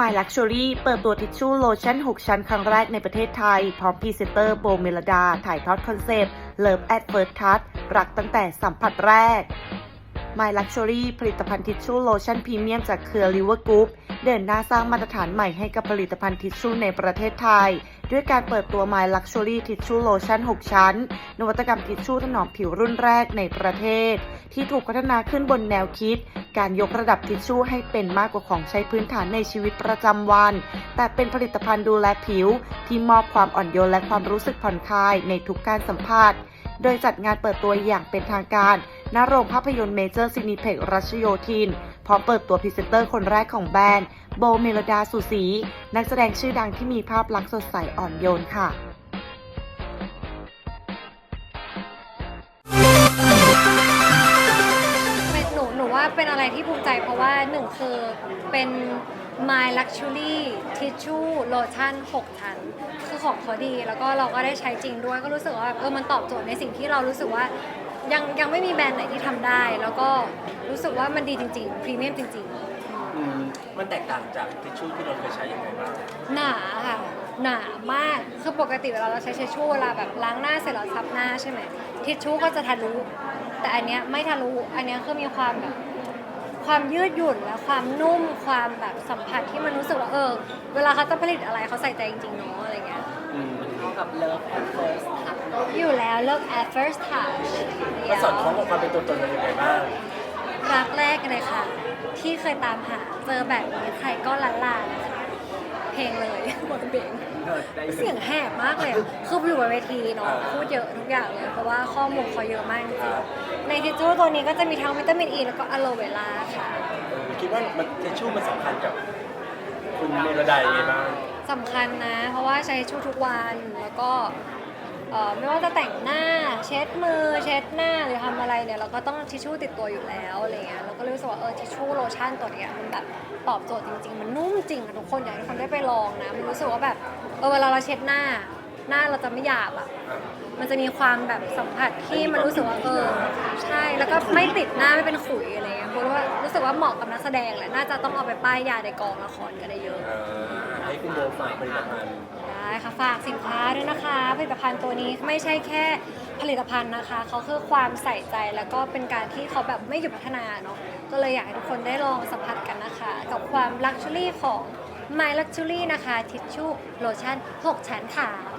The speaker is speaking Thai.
My Luxury เปิดตัวทิชชู่โลชั่น 6 ชั้นครั้งแรกในประเทศไทย พร้อมพรีเซนเตอร์โบเมลดา ถ่ายทอดคอนเซปต์ Love at First Touch รักตั้งแต่สัมผัสแรก My Luxury ผลิตภัณฑ์ทิชชู่โลชั่นพรีเมียมจากเครือ Liver Group เดินหน้าสร้างมาตรฐานใหม่ให้กับผลิตภัณฑ์ทิชชู่ในประเทศไทย ด้วยการเปิดตัว My Luxury ทิชชู่โลชั่น6ชั้น นวัตกรรมทิชชู่ถนอมผิวรุ่นแรกในประเทศ ที่ถูกพัฒนาขึ้นบนแนวคิด การยกระดับทิชชู่ให้เป็นมากกว่าของใช้พื้นฐานในชีวิตประจำวัน แต่เป็นผลิตภัณฑ์ดูแลผิว ที่มอบความอ่อนโยนและความรู้สึกผ่อนคลายในทุกการสัมผัส โดยจัดงานเปิดตัวอย่างเป็นทางการณโรงภาพยนตร์เมเจอร์ซินิเพ็กรัชโยธิน พร้อมเปิดตัวพรีเซนเตอร์คนแรกของแบรนด์ โบเมลดาสุสี นักแสดงชื่อดังที่มีภาพลักษณ์สดใสอ่อนโยนค่ะหนูหนูว่าเป็นอะไรที่ภูมิใจเพราะว่าหนึ่งคือเป็น My Luxury Tissue Lotion 6ชั้นคือของเขาดีแล้วก็เราก็ได้ใช้จริงด้วยก็รู้สึกว่าแบบเออมันตอบโจทย์ในสิ่งที่เรารู้สึกว่ายังยังไม่มีแบรนด์ไหนที่ทำได้ แล้วก็รู้สึกว่ามันดีจริงๆพรีเมียมจริงอืมมันแตกต่างจากทิชชู่ที่เราเคยใช้ยังไงบ้างๆหนาค่ะหนามากคือปกติเวลาเราใช้ทิชชู่เวลาแบบล้างหน้าเสร็จแล้วซับหน้าใช่ไหมทิชชู่ก็จะทะลุแต่อันเนี้ยไม่ทะลุอันเนี้ยคือมีความแบบ ความยืดหยุ่นและความนุ่มความแบบสัมผัสที่มันรู้สึกว่าเออ เวลาเขาจะผลิตอะไรเขาใส่ใจจริงๆเนาะอะไรเงี้ยอืมเข้ากับเลิฟแอนด์เฟิร์สค่ะอยู่แล้วเลิก at first touch มันสอดคล้องกับความเป็นตัวตนเรายังไงบ้างรักแรกเลยค่ะ ที่เคยตามหาเจอแบบนี้ใครก็ละลานะคะ เพลงเลยหมดเพลงเสียงแหบมากเลยอะคืออยู่บนเวทีเนาะพูดเยอะทุกอย่างเลยเพราะว่าข้อมูลเขาเยอะมากจริงๆในทิชชู่ตัวนี้ก็จะมีทั้งวิตามินอีแล้วก็อะโลเวล่าค่ะเออคิดว่ามันทิชชู่มันสำคัญกับคุณเมลดายังไงบ้างสำคัญนะ เพราะว่าใช้ทิชชู่ทุกวันแล้วก็ เอ่อไม่ว่าจะแต่งหน้าเช็ดมือเช็ดหน้าหรือทำอะไรเนี่ยเราก็ต้องทิชชู่ติดตัวอยู่แล้วอะไรเงี้ยเราก็เลยรู้สึกว่าเออทิชชู่โลชั่นตัวเนี้ยมันแบบตอบโจทย์จริง ๆ มันนุ่มจริงอะทุกคนอยากให้ทุกคนได้ไปลองนะมันรู้สึกว่าแบบเออเวลาเราเช็ดหน้า หน้าเราจะไม่หยาบอะมันจะมีความแบบสัมผัสที่มันรู้สึกว่าเออใช่แล้วก็ไม่ติดหน้าไม่เป็นขุยอะไรเงี้ยเพราะว่ารู้สึกว่าเหมาะกับนักแสดงแหละน่าจะต้องเอาไปป้ายยาในกองละครกันได้เยอะ เออให้คุณโบฝากผลิตภัณฑ์ ค่ะฝากสินค้าด้วยนะคะ ผลิตภัณฑ์ตัวนี้ไม่ใช่แค่ผลิตภัณฑ์นะคะเขาคือความใส่ใจแล้วก็เป็นการที่เขาแบบไม่หยุดพัฒนาเนาะก็เลยอยากให้ทุกคนได้ลองสัมผัสกันนะคะ กับความลักชัวรี่ของ My Luxury นะคะทิชชู่โลชั่น 6 ชั้นค่ะ